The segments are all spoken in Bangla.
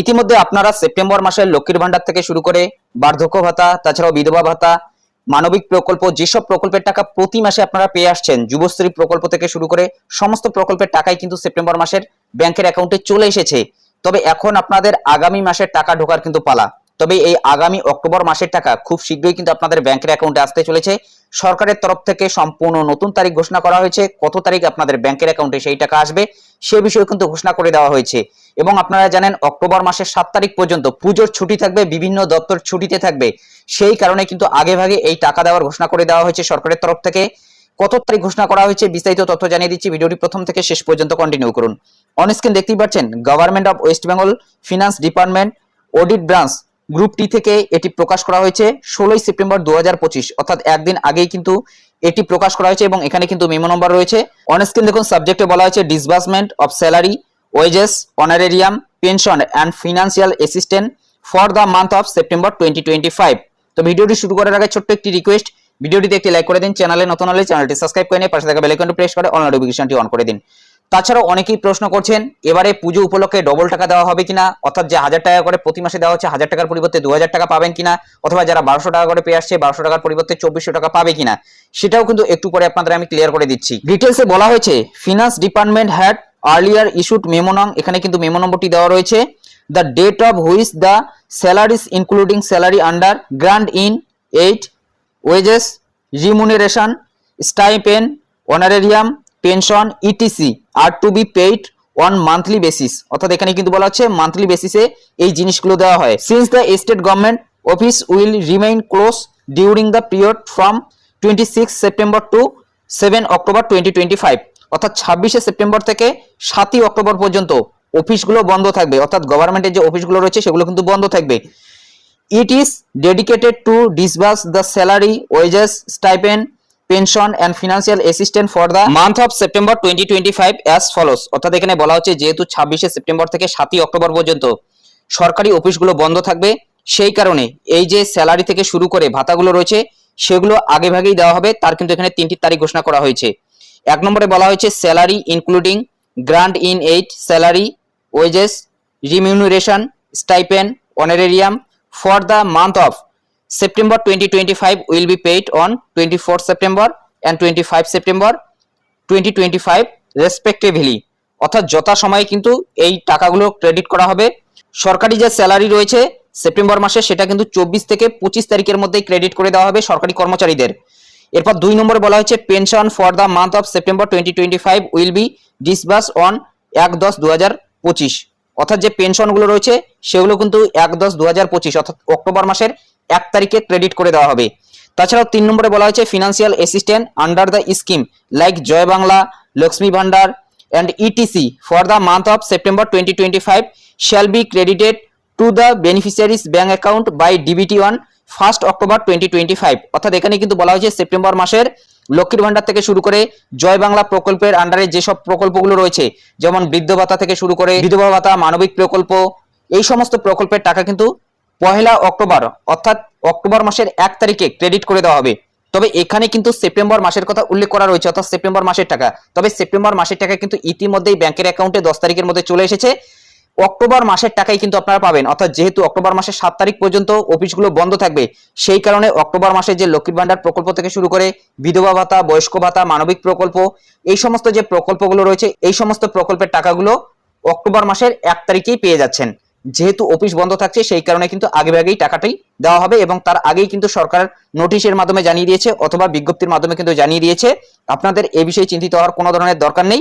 ইতিমধ্যে আপনারা সেপ্টেম্বর মাসের লক্ষ্মীর ভান্ডার থেকে শুরু করে বার্ধক্য ভাতা, তাছাড়াও বিধবা ভাতা, মানবিক প্রকল্প, যেসব প্রকল্পের টাকা প্রতি মাসে আপনারা পেয়ে আসছেন, যুবশ্রী প্রকল্প থেকে শুরু করে সমস্ত প্রকল্পের টাকাই কিন্তু সেপ্টেম্বর মাসের ব্যাংকের অ্যাকাউন্টে চলে এসেছে। তবে এখন আপনাদের আগামী মাসের টাকা ঢোকার কিন্তু পালা। তবে এই আগামী অক্টোবর মাসের টাকা খুব শীঘ্রই কিন্তু আপনাদের ব্যাংকের অ্যাকাউন্টে আসতে চলেছে। সরকারের তরফ থেকে সম্পূর্ণ নতুন তারিখ ঘোষণা করা হয়েছে। কত তারিখ আপনাদের ব্যাংকের অ্যাকাউন্টে সেই টাকা আসবে সে বিষয়ে কিন্তু ঘোষণা করে দেওয়া হয়েছে। এবং আপনারা জানেন, অক্টোবর মাসের সাত তারিখ পর্যন্ত পুজোর ছুটি থাকবে, বিভিন্ন দপ্তর ছুটিতে থাকবে। সেই কারণে কিন্তু আগে ভাগে এই টাকা দেওয়ার ঘোষণা করে দেওয়া হয়েছে সরকারের তরফ থেকে। কত তারিখ ঘোষণা করা হয়েছে বিস্তারিত তথ্য জানিয়ে দিচ্ছি। ভিডিওটি প্রথম থেকে শেষ পর্যন্ত কন্টিনিউ করুন। অন স্ক্রিন দেখতেই পাচ্ছেন government of West Bengal finance department audit branch group T থেকে এটি প্রকাশ করা হয়েছে ষোলোই সেপ্টেম্বর দুহাজার পঁচিশ, অর্থাৎ একদিন আগেই কিন্তু এটি প্রকাশ করা হয়েছে এবং এখানে কিন্তু মেমো নম্বর রয়েছে। অন দেখুন সাবজেক্টে বলা হয়েছে disbursement of salary wages honorarium pension and financial assistant for the month of September twenty twenty five তো ভিডিওটি শুরু করার আগে ছোট্ট একটি রিকোয়েস্ট ভিডিওটিতে একটি লাইক করে দিন চ্যানেলে নতুন হলে চ্যানেলটি সাবস্ক্রাইব করে নিয়ে পাশে থাকা বেল আইকনটি প্রেস করে অন নোটিফিকেশনটি অন করে দিন। তাছাড়াও অনেকেই প্রশ্ন করছেন, এবারে পুজো উপলক্ষে ডবল টাকা দেওয়া হবে কিনা? অর্থাৎ যে হাজার টাকা করে প্রতি মাসে দেওয়া হচ্ছে, হাজার টাকার পরিবর্তে দু হাজার টাকা পাবেন কিনা? অথবা যারা বারোশো টাকা করে পেয়ে আসছে, বারোশো টাকার পরিবর্তে চব্বিশশো টাকা পাবে কিনা? সেটাও কিন্তু একটু পরে আপনাদের আমি ক্লিয়ার করে দিচ্ছি। ডিটেলসে বলা হয়েছে finance department had earlier issued memo no এখানে কিন্তু মেমো নম্বরটি দেওয়া রয়েছে। The date of which the salaries including salary under grant in aid wages remuneration stipend honorarium pension ETC are to be paid on monthly basis অর্থাৎ এখানে কিন্তু বলা হচ্ছে মান্থলি বেসিসে এই জিনিসগুলো দেওয়া হয়। Since the state government office will remain close during the period from twenty six September to seven October twenty twenty five অর্থাৎ ছাব্বিশে সেপ্টেম্বর থেকে সাতই অক্টোবর পর্যন্ত অফিসগুলো বন্ধ থাকবে। অর্থাৎ গভর্নমেন্টের যে অফিসগুলো রয়েছে সেগুলো কিন্তু বন্ধ থাকবে। It is dedicated to dedicated the salary wages salary wages stipend financial and for the month of September twenty september 2025 as follows. অর্থাৎ এখানে বলা হচ্ছে যেহেতু ছাব্বিশে সেপ্টেম্বর থেকে সাতই অক্টোবর পর্যন্ত সরকারি অফিসগুলো বন্ধ থাকবে, সেই কারণে এই যে স্যালারি থেকে শুরু করে ভাতাগুলো রয়েছে, সেগুলো আগে ভাগেই দেওয়া হবে। তার কিন্তু এখানে তিনটি তারিখ ঘোষণা করা হয়েছে। এক নম্বরে বলা হয়েছে salary including grant in aid salary wages remuneration stipend honorarium for the month of September 2025 will be paid on 24 September and 25 September 2025 respectively. অর্থাৎ যথা সময়ে কিন্তু এই টাকাগুলো ক্রেডিট করা হবে। সরকারি যে স্যালারি রয়েছে সেপ্টেম্বর মাসে সেটা কিন্তু চব্বিশ থেকে পঁচিশ তারিখের মধ্যেই ক্রেডিট করে দেওয়া হবে সরকারি কর্মচারীদের। এরপর দুই নম্বরে বলা হয়েছে pension for the month of September twenty twenty five will be disburse on এক দশ দু হাজার পঁচিশ। অর্থাৎ যে পেনশনগুলো রয়েছে, সেগুলো কিন্তু এক দশ দু হাজার পঁচিশ, অর্থাৎ অক্টোবর মাসের এক তারিখে ক্রেডিট করে দেওয়া হবে। তাছাড়াও তিন নম্বরে বলা হয়েছে financial assistant under the scheme like Joy Bangla Lakshmi Bhandar and ETC for the month of September twenty twenty five shall be credited to the beneficiaries bank account by DBT one first October twenty twenty five অর্থাৎ এখানে কিন্তু বলা হয়েছে সেপ্টেম্বর মাসের লক্ষ্মীর ভান্ডার থেকে শুরু করে জয় বাংলা প্রকল্পের আন্ডারে যেসব প্রকল্পগুলো রয়েছে, যেমন বৃদ্ধ ভাতা থেকে শুরু করে বিধবা ভাতা, মানবিক প্রকল্প, এই সমস্ত প্রকল্পের টাকা কিন্তু পহেলা অক্টোবর, অর্থাৎ অক্টোবর মাসের এক তারিখে ক্রেডিট করে দেওয়া হবে। তবে এখানে কিন্তু সেপ্টেম্বর মাসের কথা উল্লেখ করা রয়েছে, অর্থাৎ সেপ্টেম্বর মাসের টাকা। তবে সেপ্টেম্বর মাসের টাকা কিন্তু ইতিমধ্যেই ব্যাংকের অ্যাকাউন্টে দশ তারিখের মধ্যে চলে এসেছে। অক্টোবর মাসের টাকাই কিন্তু আপনারা পাবেন। অর্থাৎ যেহেতু অক্টোবর মাসের সাত তারিখ পর্যন্ত অফিসগুলো বন্ধ থাকবে, সেই কারণে অক্টোবর মাসে যে লক্ষ্মীর ভান্ডার প্রকল্প থেকে শুরু করে বিধবা ভাতা, বয়স্ক ভাতা, মানবিক প্রকল্প, এই সমস্ত যে প্রকল্পগুলো রয়েছে, এই সমস্ত প্রকল্পের টাকাগুলো অক্টোবর মাসের এক তারিখেই পেয়ে যাচ্ছেন। যেহেতু অফিস বন্ধ থাকছে, সেই কারণে কিন্তু আগে আগেই টাকাটাই দেওয়া হবে এবং তার আগেই কিন্তু সরকার নোটিশের মাধ্যমে জানিয়ে দিয়েছে অথবা বিজ্ঞপ্তির মাধ্যমে কিন্তু জানিয়ে দিয়েছে। আপনাদের এ বিষয়ে চিন্তিত হওয়ার কোনো ধরনের দরকার নেই।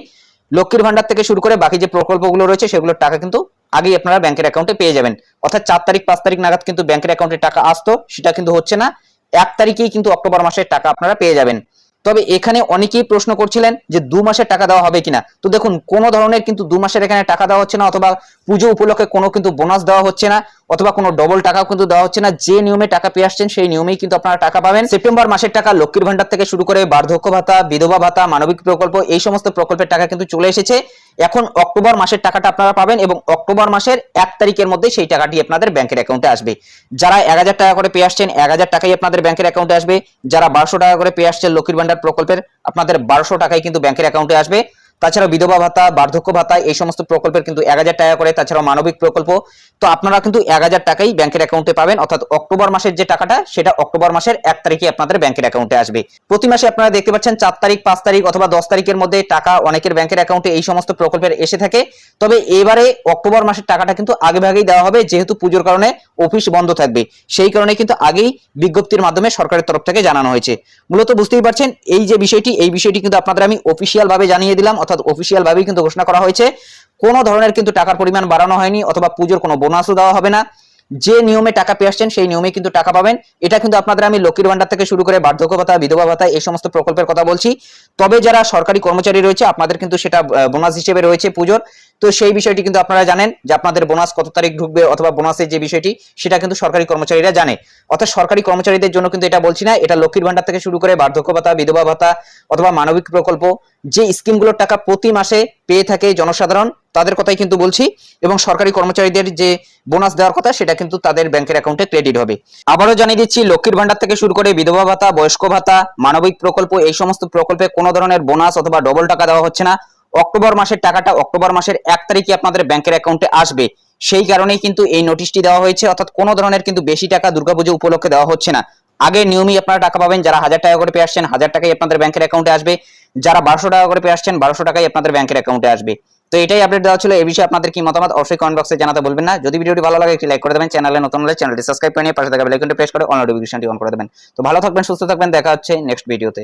লক্ষ্মীর ভান্ডার থেকে শুরু করে বাকি যে প্রকল্পগুলো রয়েছে, সেগুলোর টাকা কিন্তু আগেই আপনারা ব্যাংকের অ্যাকাউন্টে পেয়ে যাবেন। অর্থাৎ চার তারিখ, পাঁচ তারিখ নাগাদ কিন্তু ব্যাংকের অ্যাকাউন্টে টাকা আসতো, সেটা কিন্তু হচ্ছে না। এক তারিখেই কিন্তু অক্টোবর মাসের টাকা আপনারা পেয়ে যাবেন। তবে এখানে অনেকেই প্রশ্ন করছিলেন যে দু মাসের টাকা দেওয়া হবে কিনা। তো দেখুন, কোনো ধরনের কিন্তু দু মাসের এখানে টাকা দেওয়া হচ্ছে না, অথবা পুজো উপলক্ষে কোনো কিন্তু বোনাস দেওয়া হচ্ছে না, অথবা কোনো ডবল টাকাও কিন্তু দেওয়া হচ্ছে না। যে নিয়মে টাকা পেয়ে আসছেন, সেই নিয়মেই কিন্তু আপনারা টাকা পাবেন। সেপ্টেম্বর মাসের টাকা লক্ষ্মীর ভান্ডার থেকে শুরু করে বার্ধক্য ভাতা, বিধবা ভাতা, মানবিক প্রকল্প, এই সমস্ত প্রকল্পের টাকা কিন্তু চলে এসেছে। এখন অক্টোবর মাসের টাকাটা আপনারা পাবেন এবং অক্টোবর মাসের এক তারিখের মধ্যে সেই টাকাটি আপনাদের ব্যাংকের অ্যাকাউন্টে আসবে। যারা এক হাজার টাকা করে পেয়ে আসছেন, এক হাজার টাকাই আপনাদের ব্যাংকের অ্যাকাউন্টে আসবে। যারা বারোশো টাকা করে পেয়ে আসছেন, লক্ষ্মীর ভান্ডার প্রকল্পের, আপনাদের বারোশো টাকাই কিন্তু ব্যাংকের অ্যাকাউন্টে আসবে। তাছাড়া বিধবা ভাতা, বার্ধক্য ভাতা, এই সমস্ত প্রকল্পের কিন্তু এক হাজার টাকা করে, তাছাড়াও মানবিক প্রকল্প। তো আপনারা কিন্তু এক হাজার টাকাই ব্যাংকের অ্যাকাউন্টে পাবেন, অর্থাৎ অক্টোবর মাসের যে টাকাটা, সেটা অক্টোবর মাসের এক তারিখে আপনাদের ব্যাংকের অ্যাকাউন্টে আসবে। প্রতি মাসে আপনারা দেখতে পাচ্ছেন চার তারিখ, পাঁচ তারিখ অথবা দশ তারিখের মধ্যে টাকা অনেকের ব্যাংকের অ্যাকাউন্টে এই সমস্ত প্রকল্পের এসে থাকে। তবে এবারে অক্টোবর মাসের টাকাটা কিন্তু আগে ভাগেই দেওয়া হবে, যেহেতু পুজোর কারণে অফিস বন্ধ থাকবে। সেই কারণে কিন্তু আগেই বিজ্ঞপ্তির মাধ্যমে সরকারের তরফ থেকে জানানো হয়েছে। মূলত বুঝতেই পারছেন, এই যে বিষয়টি, এই বিষয়টি কিন্তু আপনাদের আমি অফিসিয়াল ভাবে জানিয়ে দিলাম অর্থাৎ অফিসিয়াল ভাবেই কিন্তু ঘোষণা করা হয়েছে। কোনো ধরনের কিন্তু টাকার পরিমাণ বাড়ানো হয়নি অথবা পুজোর কোনো বোনাসও দেওয়া হবে না। যে নিয়মে টাকা পেয়ে আসছেন সেই নিয়মে কিন্তু টাকা পাবেন। এটা কিন্তু আপনাদের আমি লক্ষ্মীর ভান্ডার থেকে শুরু করে বার্ধক্য ভাতা, বিধবা ভাতা এই সমস্ত প্রকল্পের কথা বলছি। তবে যারা সরকারি কর্মচারী রয়েছে, আপনাদের কিন্তু সেটা বোনাস হিসেবে রয়েছে পুজোর। তো সেই বিষয়টি কিন্তু আপনারা জানেন যে আপনাদের বোনাস কত তারিখ ঢুকবে অথবা বোনাসের যে বিষয়টি, সেটা কিন্তু সরকারি কর্মচারীরা জানে। অর্থাৎ সরকারি কর্মচারীদের জন্য কিন্তু এটা বলছি না, এটা লক্ষ্মীর ভান্ডার থেকে শুরু করে বার্ধক্য ভাতা, বিধবা ভাতা অথবা মানবিক প্রকল্প, যে স্কিমগুলোর টাকা প্রতি মাসে পেয়ে থাকে জনসাধারণ, তাদের কথাই কিন্তু বলছি। এবং সরকারি কর্মচারীদের যে বোনাস দেওয়ার কথা, সেটা কিন্তু তাদের ব্যাংকের অ্যাকাউন্টে ক্রেডিট হবে। আবারও জানিয়ে দিচ্ছি, লক্ষ্মীর ভান্ডার থেকে শুরু করে বিধবা ভাতা, বয়স্ক ভাতা, মানবিক প্রকল্প, এই সমস্ত প্রকল্পে কোনো ধরনের বোনাস অথবা ডবল টাকা দেওয়া হচ্ছে না। অক্টোবর মাসের টাকাটা অক্টোবর মাসের এক তারিখে আপনাদের ব্যাংকের অ্যাকাউন্টে আসবে। সেই কারণেই কিন্তু এই নোটিশটি দেওয়া হয়েছে, অর্থাৎ কোনো ধরনের কিন্তু বেশি টাকা দুর্গাপুজো উপলক্ষে দেওয়া হচ্ছে না। আগে নিয়মই আপনারা টাকা পাবেন, যারা হাজার টাকা করে পেয়ে আসছেন, হাজার টাকাই আপনাদের ব্যাংকের অ্যাকাউন্টে আসবে। যারা বারোশো টাকা করে পেয়ে আসছেন, বারোশো টাকাই আপনাদের ব্যাংকের অ্যাকাউন্টে আসবে। তো এটাই আপডেট দেওয়া ছিল। এই বিষয়ে আপনাদের কি মতামত অবশ্যই কমেন্ট বক্সে জানাতে বলবেন না। যদি ভিডিওটি ভালো লাগে, একটি লাইক করে দেবেন। চ্যানেলে নতুন হলে চ্যানেলটি সাবস্ক্রাইব করে নিয়ে পাশে থাকা বেল আইকনটি প্রেস করে অন নোটিফিকেশনটি অন করে দেবেন। তো ভালো থাকবেন, সুস্থ থাকবেন। দেখা হচ্ছে নেক্সট ভিডিওতে